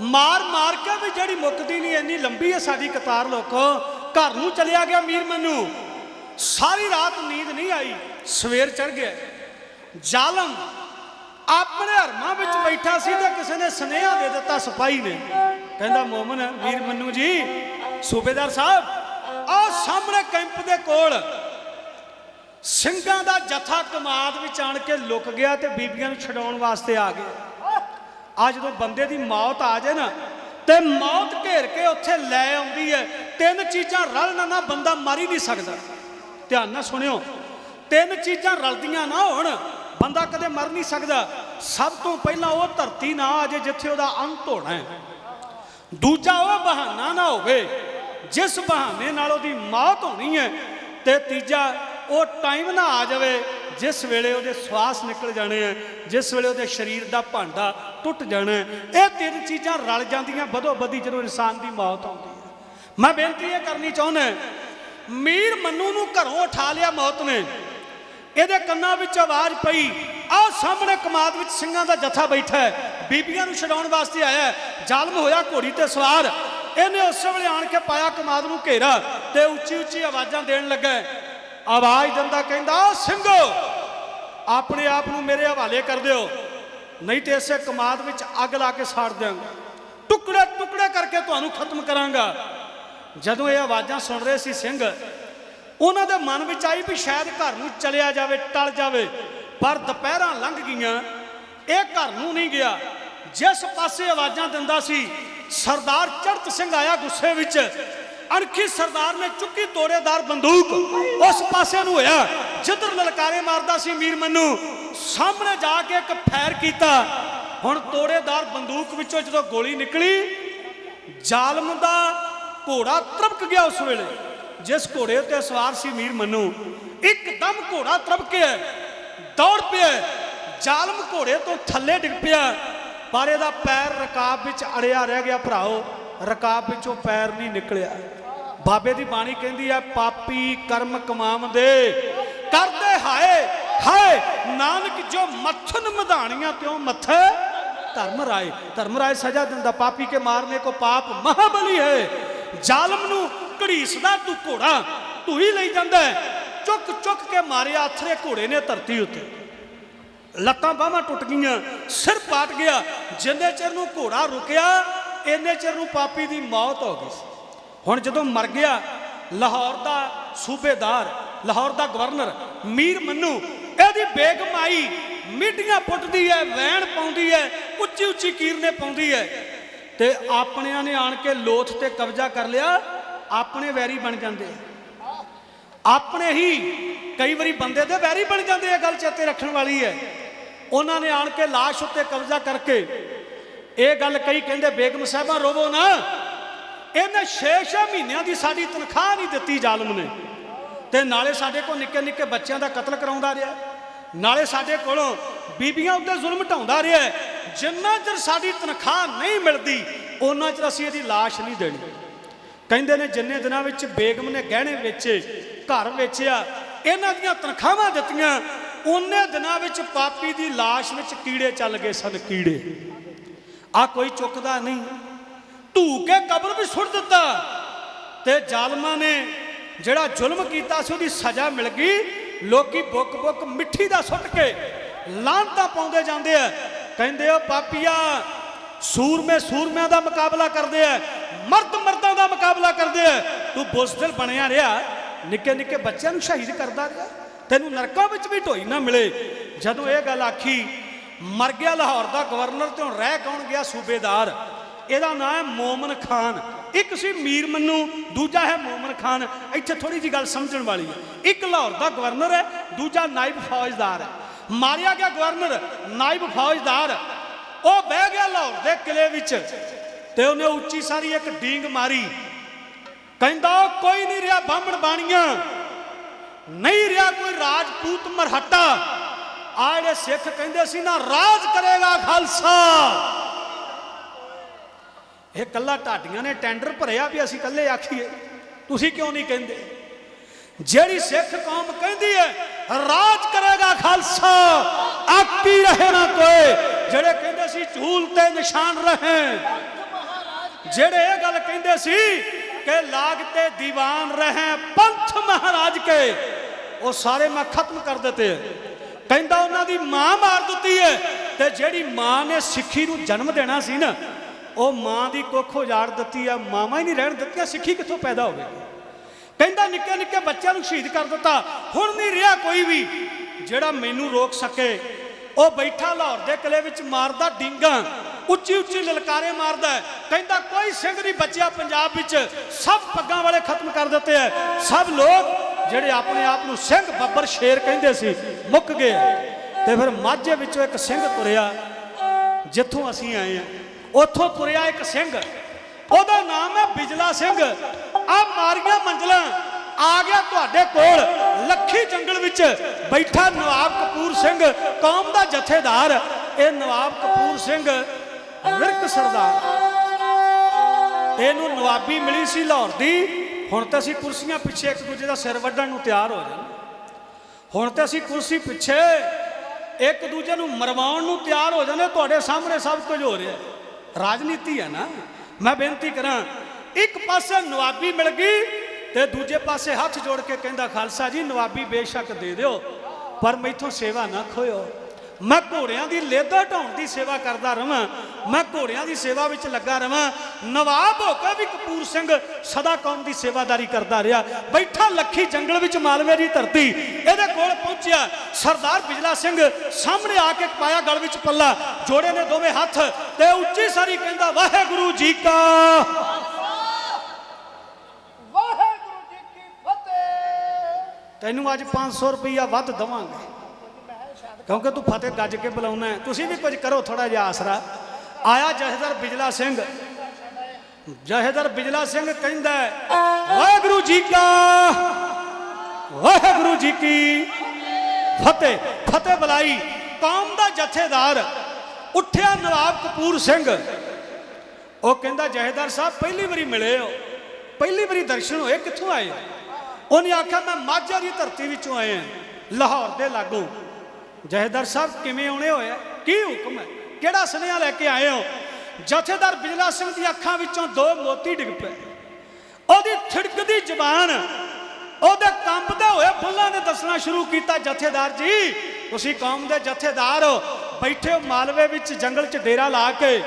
ਮਾਰ ਮਾਰ ਕੇ ਵੀ ਜਿਹੜੀ ਮੁੱਕਦੀ ਨਹੀਂ, ਇੰਨੀ ਲੰਬੀ ਹੈ ਸਾਡੀ ਕਤਾਰ ਲੋਕੋ। ਘਰ ਨੂੰ ਚਲਿਆ ਗਿਆ ਮੀਰ ਮੰਨੂ। ਸਾਰੀ ਰਾਤ ਨੀਂਦ ਨਹੀਂ ਆਈ। ਸਵੇਰ ਚੜ ਗਿਆ। ਜ਼ਾਲਮ ਆਪਣੇ ਹਰਮਾਂ ਵਿੱਚ ਬੈਠਾ ਸੀ ਤੇ ਕਿਸੇ ਨੇ ਸੁਨੇਹਾ ਦੇ ਦਿੱਤਾ ਸਿਪਾਹੀ ਨੇ। ਕਹਿੰਦਾ, ਮੋਮਨ ਵੀਰ ਮੰਨੂ ਜੀ, ਸੂਬੇਦਾਰ ਸਾਹਿਬ, ਆਹ ਸਾਹਮਣੇ ਕੈਂਪ ਦੇ ਕੋਲ ਸਿੰਘਾਂ ਦਾ ਜਥਾ ਕਮਾਦ ਵਿੱਚ ਆਣ ਕੇ ਲੁਕ ਗਿਆ ਤੇ ਬੀਬੀਆਂ ਨੂੰ ਛਡਾਉਣ ਵਾਸਤੇ ਆ ਗਿਆ ਆ ਜਦੋਂ ਬੰਦੇ ਦੀ ਮੌਤ ਆ ਜਾਏ ਨਾ, ਤੇ ਮੌਤ ਘੇਰ ਕੇ ਉੱਥੇ ਲੈ ਆਉਂਦੀ ਹੈ। ਤਿੰਨ ਚੀਜ਼ਾਂ ਰਲਣ ਨਾ ਬੰਦਾ ਮਰ ਹੀ ਨਹੀਂ ਸਕਦਾ। ਧਿਆਨ ਨਾਲ ਸੁਣਿਓ, ਤਿੰਨ ਚੀਜ਼ਾਂ ਰਲਦੀਆਂ ਨਾ ਹੋਣ, ਬੰਦਾ ਕਦੇ ਮਰ ਨਹੀਂ ਸਕਦਾ। ਸਭ ਤੋਂ ਪਹਿਲਾਂ ਉਹ ਧਰਤੀ ਨਾ ਆ ਜੇ ਜਿੱਥੇ ਉਹਦਾ ਅੰਤ ਹੋਣਾ ਹੈ। ਦੂਜਾ ਉਹ ਬਹਾਨਾ ਨਾ ਹੋਵੇ, ਜਿਸ ਬਹਾਨੇ ਨਾਲ ਉਹਦੀ ਮੌਤ ਹੋਣੀ ਹੈ, ਤੇ ਤੀਜਾ ਉਹ ਟਾਈਮ ਨਾ ਆ ਜਾਵੇ ਜਿਸ ਵੇਲੇ ਉਹਦੇ ਸਵਾਸ ਨਿਕਲ ਜਾਣੇ ਆ, ਜਿਸ ਵੇਲੇ ਉਹਦੇ ਸਰੀਰ ਦਾ ਭਾਂਡਾ ਟੁੱਟ ਜਾਣਾ ਇਹ ਤਿੰਨ ਚੀਜ਼ਾਂ ਰਲ ਜਾਂਦੀਆਂ ਬਦੋ ਬਦੀ ਜਦੋਂ ਇਨਸਾਨ ਦੀ ਮੌਤ ਆਉਂਦੀ ਹੈ ਮੈਂ ਬੇਨਤੀ ਇਹ ਕਰਨੀ ਚਾਹੁੰਦਾ ਮੀਰ ਮੰਨੂ ਨੂੰ ਘਰੋਂ ਉਠਾ ਲਿਆ ਮੌਤ ਨੇ। ਇਹਦੇ ਕੰਨਾਂ ਵਿੱਚ ਆਵਾਜ਼ ਪਈ, ਆਹ ਸਾਹਮਣੇ ਕਮਾਦ ਵਿੱਚ ਸਿੰਘਾਂ ਦਾ ਜਥਾ ਬੈਠਾ ਹੈ। ਬੀਬੀਆਂ ਨੂੰ ਛਡਾਉਣ ਵਾਸਤੇ ਆਇਆ ਜ਼ਾਲਮ ਹੋਇਆ ਘੋੜੀ ਤੇ ਸਵਾਰ। ਇਹਨੇ ਉਸੇ ਵੇਲੇ ਆਣ ਕੇ ਪਾਇਆ ਕਮਾਦ ਨੂੰ ਘੇਰਾ ਤੇ ਉੱਚੀ ਉੱਚੀ ਆਵਾਜ਼ਾਂ ਦੇਣ ਲੱਗਾ ਆਵਾਜ਼ ਦਿੰਦਾ ਕਹਿੰਦਾ, "ਆਹ ਸਿੰਘੋ ਆਪਣੇ ਆਪ ਨੂੰ ਮੇਰੇ ਹਵਾਲੇ ਕਰ ਦਿਓ। ਨਹੀਂ ਤੇ ਇਸੇ ਕਮਾਦ ਵਿੱਚ ਅੱਗ ਲਾ ਕੇ ਸਾੜ ਦਿਆਂਗਾ। ਟੁਕੜੇ ਟੁਕੜੇ ਕਰਕੇ ਤੁਹਾਨੂੰ ਖਤਮ ਕਰਾਂਗਾ। ਜਦੋਂ ਇਹ ਆਵਾਜ਼ਾਂ ਸੁਣ ਰਹੇ ਸੀ ਸਿੰਘ, ਉਹਨਾਂ ਦੇ ਮਨ ਵਿੱਚ ਆਈ ਵੀ ਸ਼ਾਇਦ ਘਰ ਨੂੰ ਚਲਿਆ ਜਾਵੇ, ਟਲ ਜਾਵੇ। ਪਰ ਦੁਪਹਿਰਾਂ ਲੰਘ ਗਈਆਂ, ਇਹ ਘਰ ਨੂੰ ਨਹੀਂ ਗਿਆ। ਜਿਸ ਪਾਸੇ ਆਵਾਜ਼ਾਂ ਦਿੰਦਾ ਸੀ, ਸਰਦਾਰ ਚੜਤ ਸਿੰਘ ਆਇਆ ਗੁੱਸੇ ਵਿੱਚ। ਅਣਖੀ ਸਰਦਾਰ ਨੇ ਚੁੱਕੀ ਤੋੜੇਦਾਰ ਬੰਦੂਕ ਉਸ ਪਾਸੇ ਨੂੰ ਹੋਇਆ। ਜਿੱਧਰ ਲਲਕਾਰੇ ਮਾਰਦਾ ਸੀ ਮੀਰ ਮੰਨੂ, ਸਾਹਮਣੇ ਜਾ ਕੇ ਇੱਕ ਫੈਰ ਕੀਤਾ। ਹੁਣ ਤੋੜੇਦਾਰ ਬੰਦੂਕ ਵਿੱਚੋਂ ਜਦੋਂ ਗੋਲੀ ਨਿਕਲੀ, ਜ਼ਾਲਮ ਦਾ ਘੋੜਾ ਤਰਪਕ ਗਿਆ ਉਸ ਵੇਲੇ, ਜਿਸ ਘੋੜੇ ਉੱਤੇ ਸਵਾਰ ਸੀ ਮੀਰ ਮੰਨੂ। ਇੱਕਦਮ ਘੋੜਾ ਤਰਪਕਿਆ ਦੌੜ ਪਿਆ। ਜ਼ਾਲਮ ਘੋੜੇ ਤੋਂ ਥੱਲੇ ਡਿੱਗ ਪਿਆ, ਪਰ ਇਹਦਾ ਪੈਰ ਰਕਾਬ ਵਿੱਚ ਅੜਿਆ ਰਹਿ ਗਿਆ ਭਰਾਓ। ਰਕਾਬ ਵਿੱਚੋਂ ਪੈਰ ਨਹੀਂ ਨਿਕਲਿਆ। ਬਾਬੇ ਦੀ ਬਾਣੀ ਕਹਿੰਦੀ ਹੈ ਪਾਪੀ ਕਰਮ ਕਮਾਉਂਦੇ, ਕਰਦੇ ਹਾਏ ਹਾਏ, ਨਾਨਕ ਜੋ ਮੱਥਨ ਮਧਾਣੀਆਂ ਤਿਉ ਮੱਥੇ ਧਰਮ ਰਾਏ। ਧਰਮ ਰਾਏ ਸਜ਼ਾ ਦਿੰਦਾ, ਪਾਪੀ ਕੇ ਮਾਰਨੇ ਕੋ ਪਾਪ ਮਹਾਬਲੀ ਹੈ। ਜ਼ਾਲਮ ਨੂੰ ਘੜੀਸਦਾ ਤੂੰ ਘੋੜਾ, ਤੂੰ ਹੀ ਲਈ ਜਾਂਦਾ ਚੁੱਕ ਚੁੱਕ ਕੇ ਮਾਰਿਆ ਅਥਰੇ ਘੋੜੇ ਨੇ ਧਰਤੀ ਉੱਤੇ। ਲੱਤਾਂ ਬਾਹਾਂ ਟੁੱਟ ਗਈਆਂ, ਸਿਰ ਪਾਟ ਗਿਆ ਜਿੰਨੇ ਚਿਰ ਨੂੰ ਘੋੜਾ ਰੁਕਿਆ ਇੰਨੇ ਚਿਰ ਨੂੰ ਪਾਪੀ ਦੀ ਮੌਤ ਹੋ ਗਈ ਸੀ। ਹੁਣ ਜਦੋਂ ਮਰ ਗਿਆ, ਲਾਹੌਰ ਦਾ ਸੂਬੇਦਾਰ, ਲਾਹੌਰ ਦਾ ਗਵਰਨਰ ਮੀਰ ਮੰਨੂ, ਇਹਦੀ ਬੇਗਮ ਆਈ ਪੁੱਟਦੀ ਹੈ ਵੈਣ ਪਾਉਂਦੀ ਹੈ, ਉੱਚੀ ਉੱਚੀ ਕੀਰਨੇ ਪਾਉਂਦੀ ਹੈ। ਤੇ ਆਪਣਿਆਂ ਨੇ ਆਣ ਕੇ ਲੋਥ ਤੇ ਕਬਜ਼ਾ ਕਰ ਲਿਆ, ਆਪਣੇ ਵੈਰੀ ਬਣ ਜਾਂਦੇ ਆ। ਆਪਣੇ ਹੀ ਕਈ ਵਾਰੀ ਬੰਦੇ ਦੇ ਵੈਰੀ ਬਣ ਜਾਂਦੇ ਆ ਗੱਲ ਚੇਤੇ ਰੱਖਣ ਵਾਲੀ ਹੈ। ਉਹਨਾਂ ਨੇ ਆਣ ਕੇ লাশ ਉੱਤੇ ਕਬਜ਼ਾ ਕਰਕੇ ਇਹ ਗੱਲ ਕਈ ਕਹਿੰਦੇ ਬੇਗਮ ਸਾਹਿਬਾਂ ਰੋਵੋ ਨਾ ਇਹਨੇ 6-6 ਮਹੀਨਿਆਂ ਦੀ ਸਾਡੀ ਤਨਖਾਹ ਨਹੀਂ ਦਿੱਤੀ ਜ਼ਾਲਮ ਨੇ ਤੇ ਨਾਲੇ ਸਾਡੇ ਕੋਲ ਨਿੱਕੇ ਨਿੱਕੇ ਬੱਚਿਆਂ ਦਾ ਕਤਲ ਕਰਾਉਂਦਾ ਰਿਹਾ ਨਾਲੇ ਸਾਡੇ ਕੋਲੋਂ ਬੀਬੀਆਂ ਉੱਤੇ ਜ਼ੁਲਮ ਢਾਉਂਦਾ ਰਿਹਾ ਜਿੰਨਾ ਚਿਰ ਸਾਡੀ ਤਨਖਾਹ ਨਹੀਂ ਮਿਲਦੀ ਉਹਨਾਂ ਚਿਰ ਅਸੀਂ ਇਹਦੀ লাশ ਨਹੀਂ ਦੇਣੀ ਕਹਿੰਦੇ ਨੇ ਜਿੰਨੇ ਦਿਨਾਂ ਵਿੱਚ ਬੇਗਮ ਨੇ ਗਹਿਣੇ ਵੇਚੇ ਘਰ ਵੇਚਿਆ ਇਹਨਾਂ ਦੀਆਂ ਤਨਖਾਹਾਂ ਦਿੱਤੀਆਂ ਉਹਨੇ ਦਿਨਾਂ ਵਿੱਚ ਪਾਪੀ ਦੀ লাশ ਵਿੱਚ ਕੀੜੇ ਚੱਲ ਗਏ ਸਨ ਕੀੜੇ ਆ ਕੋਈ ਚੁੱਕਦਾ ਨਹੀਂ। ਧੂ ਕੇ ਕਬਰ ਵੀ ਸੁੱਟ ਦਿੱਤਾ। ਤੇ ਜ਼ਾਲਮਾਂ ਨੇ ਜਿਹੜਾ ਜ਼ੁਲਮ ਕੀਤਾ ਸੀ, ਉਹਦੀ ਸਜ਼ਾ ਮਿਲ ਗਈ। ਲੋਕੀ ਬੁੱਕ ਬੁੱਕ ਮਿੱਠੀ ਦਾ ਸੁੱਟ ਕੇ ਲਾਂਤਾਂ ਪਾਉਂਦੇ ਜਾਂਦੇ ਆ। ਕਹਿੰਦੇ ਆ, ਪਾਪੀਆ, ਸੂਰਮੇ ਸੂਰਮਿਆਂ ਦਾ ਮੁਕਾਬਲਾ ਕਰਦੇ ਆ, ਮਰਦ ਮਰਦਾਂ ਦਾ ਮੁਕਾਬਲਾ ਕਰਦੇ ਆ। ਤੂੰ ਬੁਜ਼ਦਿਲ ਬਣਿਆ ਰਿਹਾ, ਨਿੱਕੇ ਨਿੱਕੇ ਬੱਚਿਆਂ ਨੂੰ ਸ਼ਹੀਦ ਕਰਦਾ ਰਿਹਾ। ਤੈਨੂੰ ਨਰਕਾਂ ਵਿੱਚ ਵੀ ਢੋਈ ਨਾ ਮਿਲੇ। ਜਦੋਂ ਇਹ ਗੱਲ ਆਖੀ ਮਰ ਗਿਆ ਲਾਹੌਰ ਦਾ ਗਵਰਨਰ ਤੇ ਹੁਣ ਰਹਿ ਕੌਣ ਗਿਆ ਸੂਬੇਦਾਰ? ਇਹਦਾ ਨਾਮ ਹੈ ਮੋਮਨ ਖਾਨ। ਇੱਕ ਸੀ ਮੀਰ ਮੰਨੂ, ਦੂਜਾ ਹੈ ਮੋਮਨ ਖਾਨ। ਇੱਥੇ ਥੋੜੀ ਜੀ ਗੱਲ ਸਮਝਣ ਵਾਲੀ ਹੈ। ਇੱਕ ਲਾਹੌਰ ਦਾ ਗਵਰਨਰ ਹੈ, ਦੂਜਾ ਨਾਇਬ ਫੌਜਦਾਰ ਹੈ। ਮਾਰਿਆ ਗਿਆ ਗਵਰਨਰ, ਨਾਇਬ ਫੌਜਦਾਰ। ਉਹ ਬਹਿ ਗਿਆ ਲਾਹੌਰ ਦੇ ਕਿਲੇ ਵਿੱਚ ਤੇ ਉਹਨੇ ਉੱਚੀ ਸਾਰੀ ਇੱਕ ਡੀਂਗ ਮਾਰੀ। ਕਹਿੰਦਾ ਕੋਈ ਨਹੀਂ ਰਿਹਾ, ਬਾਹਮਣ ਬਾਣੀਆਂ। ਨਹੀਂ ਰਿਹਾ ਕੋਈ ਰਾਜਪੂਤ ਮਰਹੱਟਾ। ਆ ਜਿਹੜੇ ਸਿੱਖ ਕਹਿੰਦੇ ਸੀ ਨਾ, ਰਾਜ ਕਰੇਗਾ ਖਾਲਸਾ। ਇਹ ਕੱਲਾ ਢਾਡੀਆਂ ਨੇ ਟੈਂਡਰ ਭਰਿਆ ਵੀ ਅਸੀਂ ਕੱਲੇ ਆਖੀਏ। ਤੁਸੀਂ ਕਿਉਂ ਨਹੀਂ ਕਹਿੰਦੇ? ਜਿਹੜੀ ਸਿੱਖ ਕੌਮ ਕਹਿੰਦੀ ਹੈ, ਰਾਜ ਕਰੇਗਾ ਖਾਲਸਾ ਆਕੀ ਰਹੇ ਨਾ ਕੋਈ। ਜਿਹੜੇ ਕਹਿੰਦੇ ਸੀ, ਝੂਲ ਤੇ ਨਿਸ਼ਾਨ ਰਹੇ। ਜਿਹੜੇ ਇਹ ਗੱਲ ਕਹਿੰਦੇ ਸੀ ਕਿ ਲਾਗ ਤੇ ਦੀਵਾਨ ਰਹੇ, ਪੰਥ ਮਹਾਰਾਜ ਕੇ, ਉਹ ਸਾਰੇ ਮੈਂ ਖਤਮ ਕਰ ਦਿੱਤੇ। ਕਹਿੰਦਾ ਉਹਨਾਂ ਦੀ ਮਾਂ ਮਾਰ ਦਿੱਤੀ ਹੈ ਤੇ ਜਿਹੜੀ ਮਾਂ ਨੇ ਸਿੱਖੀ ਨੂੰ ਜਨਮ ਦੇਣਾ ਸੀ ਨਾ, ਉਹ ਮਾਂ ਦੀ ਕੁੱਖ ਉਜਾੜ ਦਿੱਤੀ ਹੈ ਮਾਵਾਂ ਹੀ ਨਹੀਂ ਰਹਿਣ ਦਿੱਤੀਆਂ, ਸਿੱਖੀ ਕਿੱਥੋਂ ਪੈਦਾ ਹੋਵੇਗੀ? ਕਹਿੰਦਾ ਨਿੱਕੇ ਨਿੱਕੇ ਬੱਚਿਆਂ ਨੂੰ ਸ਼ਹੀਦ ਕਰ ਦਿੱਤਾ। ਹੁਣ ਨਹੀਂ ਰਿਹਾ ਕੋਈ ਵੀ, ਜਿਹੜਾ ਮੈਨੂੰ ਰੋਕ ਸਕੇ। ਉਹ ਬੈਠਾ ਲਾਹੌਰ ਦੇ ਕਿਲੇ ਵਿੱਚ ਮਾਰਦਾ ਡਿੰਗਾ, ਉੱਚੀ ਉੱਚੀ ਲਲਕਾਰੇ ਮਾਰਦਾ। ਕਹਿੰਦਾ ਕੋਈ ਸਿੰਘ ਨਹੀਂ ਬਚਿਆ ਪੰਜਾਬ ਵਿੱਚ। ਸਭ ਪੱਗਾਂ ਵਾਲੇ ਖਤਮ ਕਰ ਦਿੱਤੇ ਐ ਸਭ ਲੋਕ ਜਿਹੜੇ ਆਪਣੇ ਆਪ ਨੂੰ ਸਿੰਘ ਬੱਬਰ ਸ਼ੇਰ ਕਹਿੰਦੇ ਸੀ, ਮੁੱਕ ਗਏ। ਤੇ ਫਿਰ ਮਾਝੇ ਵਿੱਚੋਂ ਇੱਕ ਸਿੰਘ ਤੁਰਿਆ, ਜਿੱਥੋਂ ਅਸੀਂ ਆਏ ਆ ਉੱਥੋਂ ਤੁਰਿਆ ਇੱਕ ਸਿੰਘ। ਉਹਦਾ ਨਾਮ ਹੈ ਬਿਜਲਾ ਸਿੰਘ। ਆ ਮਾਰੀਆਂ ਮੰਜ਼ਲਾਂ ਆ ਗਿਆ ਤੁਹਾਡੇ ਕੋਲ। ਲੱਖੀ ਜੰਗਲ ਵਿੱਚ ਬੈਠਾ ਨਵਾਬ ਕਪੂਰ ਸਿੰਘ, ਕੌਮ ਦਾ ਜਥੇਦਾਰ। ਇਹ ਨਵਾਬ ਕਪੂਰ ਸਿੰਘ ਵਿਰਕ ਸਰਦਾਰ। ਇਹਨੂੰ ਨਵਾਬੀ ਮਿਲੀ ਸੀ ਲਾਹੌਰ ਦੀ। ਹੁਣ ਤਾਂ ਅਸੀਂ ਕੁਰਸੀਆਂ ਪਿੱਛੇ ਇੱਕ ਦੂਜੇ ਦਾ ਸਿਰ ਵੱਢਣ ਨੂੰ ਤਿਆਰ ਹੋ ਜਾਂਦੇ। ਹੁਣ ਤਾਂ ਅਸੀਂ ਕੁਰਸੀ ਪਿੱਛੇ ਇੱਕ ਦੂਜੇ ਨੂੰ ਮਰਵਾਉਣ ਨੂੰ ਤਿਆਰ ਹੋ ਜਾਂਦੇ। ਤੁਹਾਡੇ ਸਾਹਮਣੇ ਸਭ ਕੁਝ ਹੋ ਰਿਹਾ। ਰਾਜਨੀਤੀ ਹੈ ਨਾ। ਮੈਂ ਬੇਨਤੀ ਕਰਾਂ, ਇੱਕ ਪਾਸੇ ਨਵਾਬੀ ਮਿਲ ਗਈ ਤੇ ਦੂਜੇ ਪਾਸੇ ਹੱਥ ਜੋੜ ਕੇ ਕਹਿੰਦਾ, ਖਾਲਸਾ ਜੀ, ਨਵਾਬੀ ਬੇਸ਼ੱਕ ਦੇ ਦਿਓ, ਪਰ ਮੈਥੋਂ ਸੇਵਾ ਨਾ ਖੋਇਓ। ਮੈਂ ਘੋੜਿਆਂ ਦੀ ਲੇਦਾ ਢਾਉਣ ਦੀ ਸੇਵਾ ਕਰਦਾ ਰਵਾਂ ਮੈਂ ਘੋੜਿਆਂ ਦੀ ਸੇਵਾ ਵਿੱਚ ਲੱਗਾ ਰਵਾਂ। ਨਵਾਬ ਹੋ ਕੇ ਵੀ ਕਪੂਰ ਸਿੰਘ ਸਦਾ ਕੌਮ ਦੀ ਸੇਵਾਦਾਰੀ ਕਰਦਾ ਰਿਹਾ। ਬੈਠਾ ਲੱਖੀ ਜੰਗਲ ਵਿੱਚ ਮਾਲਵੇ ਦੀ ਧਰਤੀ ਇਹਦੇ ਕੋਲ ਪਹੁੰਚਿਆ। ਸਰਦਾਰ ਬਿਜਲਾ ਸਿੰਘ ਸਾਹਮਣੇ ਆ ਕੇ ਪਾਇਆ ਗਲ ਵਿੱਚ ਪੱਲਾ। ਜੋੜੇ ਨੇ ਦੋਵੇਂ ਹੱਥ ਤੇ ਉੱਚੀ ਸਾਰੀ ਕਹਿੰਦਾ ਵਾਹਿਗੁਰੂ ਜੀ ਕਾ ਵਾਹਿਗੁਰੂ ਜੀ ਕੀ ਫਤਿਹ। ਤੈਨੂੰ ਅੱਜ 500 ਰੁਪਈਆ ਵੱਧ ਦਵਾਂਗੇ। ਕਿਉਂਕਿ ਤੂੰ ਫਤਿਹ ਗੱਜ ਕੇ ਬੁਲਾਉਣਾ ਤੁਸੀਂ ਵੀ ਕੁਝ ਕਰੋ ਥੋੜਾ ਜਿਹਾ ਆਸਰਾ। ਆਇਆ ਜਹੇਦਾਰ ਬਿਜਲਾ ਸਿੰਘ। ਜਹੇਦਾਰ ਬਿਜਲਾ ਸਿੰਘ ਕਹਿੰਦਾ ਵਾਹਿਗੁਰੂ ਜੀ ਕਾ, ਵਾਹਿਗੁਰੂ ਜੀ ਕੀ ਫਤਿਹ। ਫਤਿਹ ਬੁਲਾਈ। ਕੌਮ ਦਾ ਜਥੇਦਾਰ ਉੱਠਿਆ ਨਵਾਬ ਕਪੂਰ ਸਿੰਘ। ਉਹ ਕਹਿੰਦਾ, ਜਹੇਦਾਰ ਸਾਹਿਬ, ਪਹਿਲੀ ਵਾਰੀ ਮਿਲੇ ਹੋ। ਪਹਿਲੀ ਵਾਰੀ ਦਰਸ਼ਨ ਹੋਏ। ਕਿੱਥੋਂ ਆਏ ਉਹਨੇ ਆਖਿਆ, ਮੈਂ ਮਾਝਾ ਦੀ ਧਰਤੀ ਵਿੱਚੋਂ ਆਏ ਹਾਂ, ਲਾਹੌਰ ਦੇ ਲਾਗੋਂ। ਜਹੇਦਾਰ ਸਾਹਿਬ, ਕਿਵੇਂ ਆਉਣੇ ਹੋਏ ਕੀ ਹੁਕਮ ਹੈ? ਕਿਹੜਾ ਸੁਨੇਹਾ ਲੈ ਕੇ ਆਏ ਹੋ? ਜਥੇਦਾਰ ਬਿਜਲਾ ਸਿੰਘ ਦੀ ਅੱਖਾਂ ਵਿੱਚੋਂ ਦੋ ਮੋਤੀ ਡਿੱਗ ਪਏ। ਉਹਦੀ ਥਿੜਕਦੀ ਜ਼ਬਾਨ, ਉਹਦੇ ਕੰਬਦੇ ਹੋਏ ਬੁੱਲਾਂ ਨੇ ਦੱਸਣਾ ਸ਼ੁਰੂ ਕੀਤਾ ਜਥੇਦਾਰ ਜੀ। ਤੁਸੀਂ ਕੌਮ ਦੇ ਜਥੇਦਾਰ ਹੋ, ਬੈਠੇ ਹੋ ਮਾਲਵੇ ਵਿੱਚ ਜੰਗਲ 'ਚ ਡੇਰਾ ਲਾ ਕੇ।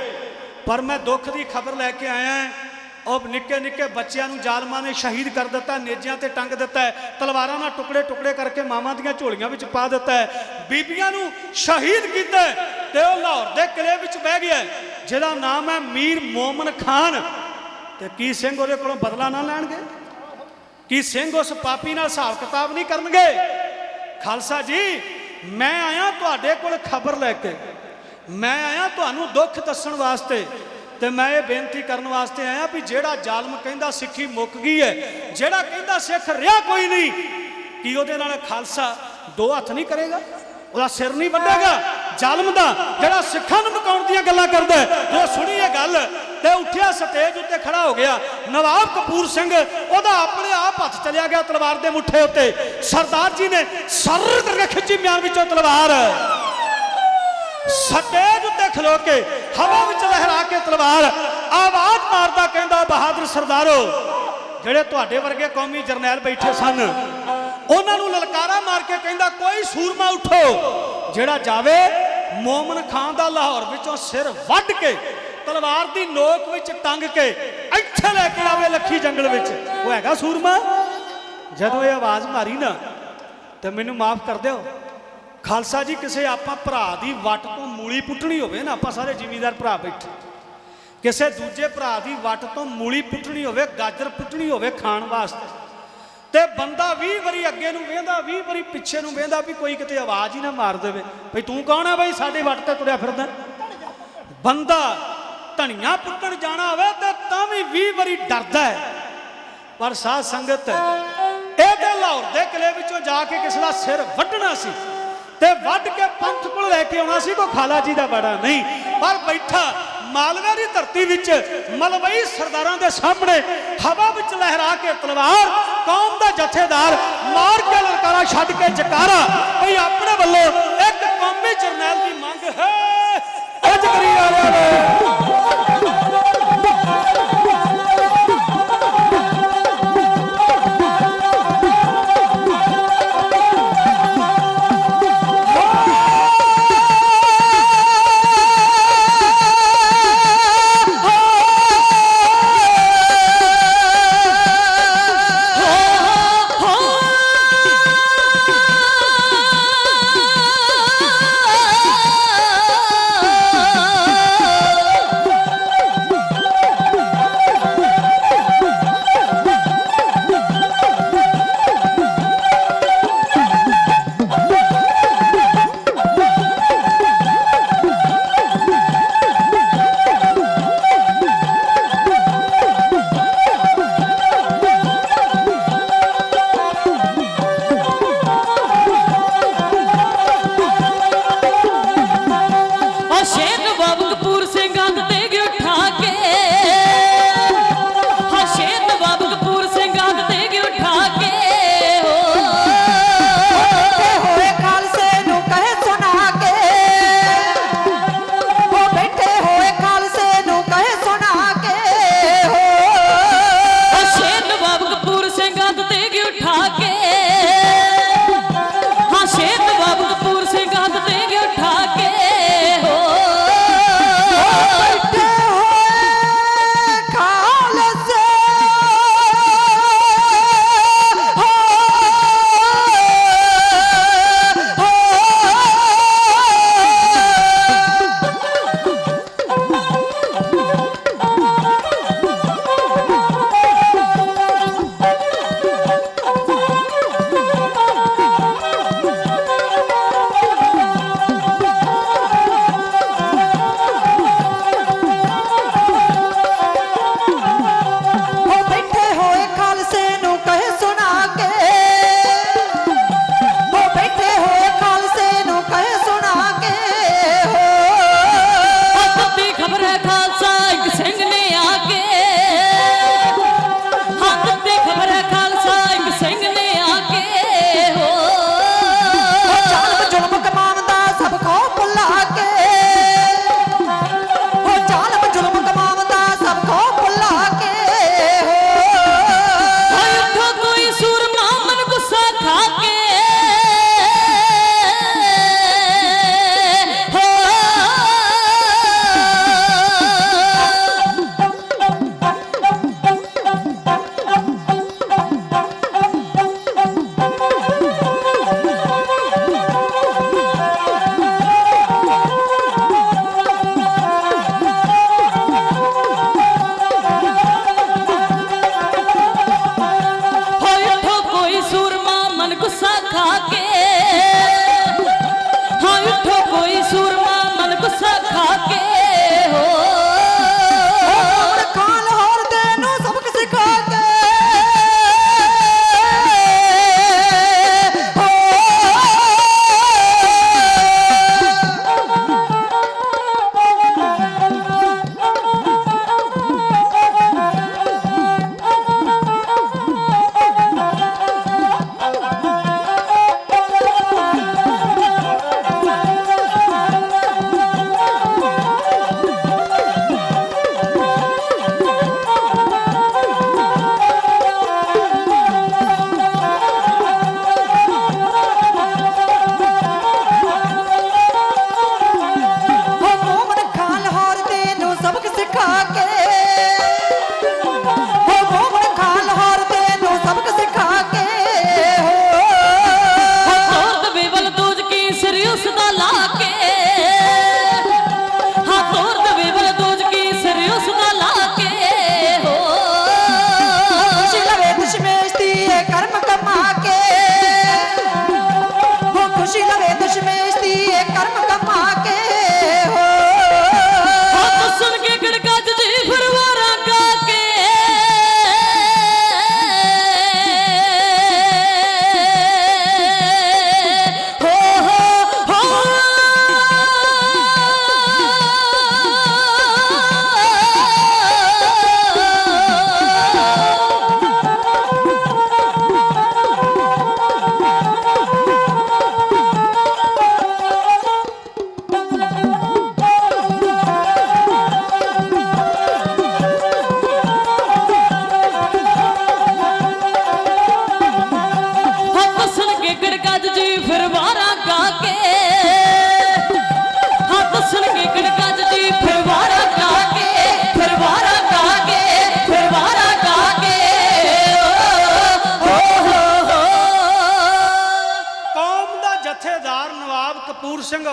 ਪਰ ਮੈਂ ਦੁੱਖ ਦੀ ਖਬਰ ਲੈ ਕੇ ਆਇਆ ਹਾਂ ਉਹ ਨਿੱਕੇ ਨਿੱਕੇ ਬੱਚਿਆਂ ਨੂੰ ਜ਼ਾਲਮਾਂ ਨੇ ਸ਼ਹੀਦ ਕਰ ਦਿੱਤਾ, ਨੇਜਿਆਂ ਤੇ ਟੰਗ ਦਿੱਤਾ ਹੈ, ਤਲਵਾਰਾਂ ਨਾਲ ਟੁਕੜੇ ਟੁਕੜੇ ਕਰਕੇ ਮਾਵਾਂ ਦੀਆਂ ਝੋਲੀਆਂ ਵਿੱਚ ਪਾ ਦਿੱਤਾ ਹੈ, ਬੀਬੀਆਂ ਨੂੰ ਸ਼ਹੀਦ ਕੀਤਾ ਹੈ ਤੇ ਉਹ ਲਾਹੌਰ ਦੇ ਕਿਲੇ ਵਿੱਚ ਬਹਿ ਗਿਆ ਜਿਹਦਾ ਨਾਮ ਹੈ ਮੀਰ ਮੋਮਨ ਖਾਨ। ਤੇ ਕੀ ਸਿੰਘ ਉਹਦੇ ਕੋਲੋਂ ਬਦਲਾ ਨਾ ਲੈਣਗੇ? ਕੀ ਸਿੰਘ ਉਸ ਪਾਪੀ ਨਾਲ ਹਿਸਾਬ ਕਿਤਾਬ ਨਹੀਂ ਕਰਨਗੇ? ਖਾਲਸਾ ਜੀ, ਮੈਂ ਆਇਆ ਤੁਹਾਡੇ ਕੋਲ ਖਬਰ ਲੈ ਕੇ, ਮੈਂ ਆਇਆ ਤੁਹਾਨੂੰ ਦੁੱਖ ਦੱਸਣ ਵਾਸਤੇ ਤੇ ਮੈਂ ਇਹ ਬੇਨਤੀ ਕਰਨ ਵਾਸਤੇ ਆਇਆ ਵੀ ਜਿਹੜਾ ਜ਼ਾਲਮ ਕਹਿੰਦਾ ਸਿੱਖੀ ਮੁੱਕ ਗਈ ਹੈ, ਜਿਹੜਾ ਕਹਿੰਦਾ ਸਿੱਖ ਰਿਹਾ ਕੋਈ ਨਹੀਂ, ਕੀ ਉਹਦੇ ਨਾਲ ਖਾਲਸਾ ਦੋ ਹੱਥ ਨਹੀਂ ਕਰੇਗਾ? ਉਹਦਾ ਸਿਰ ਨਹੀਂ ਵੱਢੇਗਾ ਜ਼ਾਲਮ ਦਾ ਜਿਹੜਾ ਸਿੱਖਾਂ ਨੂੰ ਮੁਕਾਉਣ ਦੀਆਂ ਗੱਲਾਂ ਕਰਦਾ ਹੈ। ਸੁਣੀ ਇਹ ਗੱਲ ਤੇ ਉੱਠਿਆ ਸਟੇਜ ਉੱਤੇ ਖੜਾ ਹੋ ਗਿਆ। ਨਵਾਬ ਕਪੂਰ ਸਿੰਘ, ਉਹਦਾ ਆਪਣੇ ਆਪ ਹੱਥ ਚਲਿਆ ਗਿਆ ਤਲਵਾਰ ਦੇ ਮੁੱਠੇ ਉੱਤੇ। ਸਰਦਾਰ ਜੀ ਨੇ ਸਰ ਕਰਕੇ ਖਿੱਚੀ ਮਿਆਨ ਵਿੱਚੋਂ ਤਲਵਾਰ। ਸਟੇਜ ਉੱਤੇ ਖਲੋ ਕੇ ਹਵਾ ਵਿੱਚ ਲਹਿਰਾ ਕੇ ਤਲਵਾਰ ਆਵਾਜ਼ ਮਾਰਦਾ ਕਹਿੰਦਾ, ਬਹਾਦਰ ਸਰਦਾਰੋ, ਜਿਹੜੇ ਤੁਹਾਡੇ ਵਰਗੇ ਕੌਮੀ ਜਰਨੈਲ ਬੈਠੇ ਸਨ, ਉਹਨਾਂ ਨੂੰ ਲਲਕਾਰਾ ਮਾਰ ਕੇ ਕਹਿੰਦਾ, ਕੋਈ ਸੂਰਮਾ ਉਠੋ, ਜਿਹੜਾ ਜਾਵੇ ਮੋਮਨ ਖਾਨ ਦਾ ਲਾਹੌਰ ਵਿੱਚੋਂ ਸਿਰ ਵੱਢ ਕੇ ਤਲਵਾਰ ਦੀ ਨੋਕ ਵਿੱਚ ਟੰਗ ਕੇ ਇੱਥੇ ਲੈ ਕੇ ਆਵੇ ਲੱਖੀ ਜੰਗਲ ਵਿੱਚ। ਉਹ ਹੈਗਾ ਸੂਰਮਾ? ਜਦੋਂ ਇਹ ਆਵਾਜ਼ ਮਾਰੀ ਨਾ, ਤੇ ਮੈਨੂੰ ਮਾਫ ਕਰ ਦਿਓ। ਖਾਲਸਾ ਜੀ, ਕਿਸੇ ਆਪਾਂ ਭਰਾ ਦੀ ਵੱਟ ਤੋਂ ਮੂਲੀ ਪੁੱਟਣੀ ਹੋਵੇ ਨਾ, ਆਪਾਂ ਸਾਰੇ ਜ਼ਿਮੀਂਦਾਰ ਭਰਾ ਬੈਠੇ। ਕਿਸੇ ਦੂਜੇ ਭਰਾ ਦੀ ਵੱਟ ਤੋਂ ਮੂਲੀ ਪੁੱਟਣੀ ਹੋਵੇ, ਗਾਜਰ ਪੁੱਟਣੀ ਹੋਵੇ ਖਾਣ ਵਾਸਤੇ। ਤੇ ਬੰਦਾ 20 ਵਾਰੀ ਅੱਗੇ ਨੂੰ ਵੇਂਦਾ 20 ਵਾਰੀ ਪਿੱਛੇ ਨੂੰ ਵੇਂਦਾ ਵੀ ਕੋਈ ਕਿਤੇ ਆਵਾਜ਼ ਹੀ ਨਾ ਮਾਰ ਦੇਵੇ। ਭਈ ਤੂੰ ਕੌਣ ਆ ਬਈ? ਸਾਡੇ ਵੱਟ ਤੇ ਤੁਰਿਆ ਫਿਰਦਾ। ਬੰਦਾ ਧਣੀਆਂ ਪੁੱਟਣ ਜਾਣਾ ਹੋਵੇ ਤੇ ਤਾਂ ਵੀ 20 ਵਾਰੀ ਡਰਦਾ ਹੈ। ਪਰ ਸਾਧ ਸੰਗਤ, ਇਹਦੇ ਲਾਹੌਰ ਦੇ ਕਿਲੇ ਵਿੱਚੋਂ ਜਾ ਕੇ ਕਿਸੇ ਦਾ ਸਿਰ ਵੱਢਣਾ ਸੀ। ਤੇ ਵੱਢ ਕੇ ਪੰਥ ਕੋਲ ਲੈ ਕੇ ਆਉਣਾ ਸੀ ਕੋ ਖਾਲਾ ਜੀ ਦਾ ਬੜਾ ਨਹੀਂ। ਪਰ ਬੈਠਾ ਮਾਲਵੇ ਦੀ ਧਰਤੀ ਵਿੱਚ, ਮਲਵਈ ਸਰਦਾਰਾਂ ਦੇ ਸਾਹਮਣੇ, ਹਵਾ ਵਿੱਚ ਲਹਿਰਾ ਕੇ ਤਲਵਾਰ, ਕੌਮ ਦਾ ਜਥੇਦਾਰ, ਮਾਰ ਕੇ ਲਲਕਾਰਾ ਛੱਡ ਕੇ ਜਕਾਰਾ। ਭਈ ਆਪਣੇ ਵੱਲੋਂ ਇੱਕ ਕੌਮੀ ਜਰਨੈਲ ਦੀ ਮੰਗ ਹੈ। ਅੱਜ ਕਰੀ ਆ ਰਿਹਾ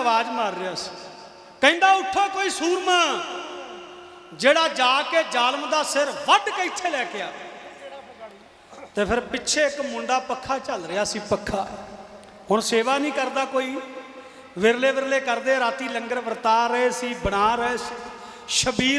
ਆਵਾਜ਼ ਮਾਰ ਰਿਹਾ ਸੀ। ਕਹਿੰਦਾ, ਉੱਠੋ ਕੋਈ ਸੂਰਮਾ, ਜਿਹੜਾ ਜਾ ਕੇ ਜ਼ਾਲਮ ਦਾ ਸਿਰ ਵੱਢ ਕੇ ਇੱਥੇ ਲੈ ਕੇ ਆ। ਤੇ ਫਿਰ ਪਿੱਛੇ ਇੱਕ ਮੁੰਡਾ ਪੱਖਾ ਚੱਲ ਰਿਹਾ ਸੀ, ਪੱਖਾ। ਹੁਣ ਸੇਵਾ ਨਹੀਂ ਕਰਦਾ ਕੋਈ। ਵਿਰਲੇ ਵਿਰਲੇ ਕਰਦੇ, ਰਾਤੀ ਲੰਗਰ ਵਰਤਾ ਰਹੇ ਸੀ, ਬਣਾ ਰਹੇ ਸੀ। ਸ਼ਬੀਲ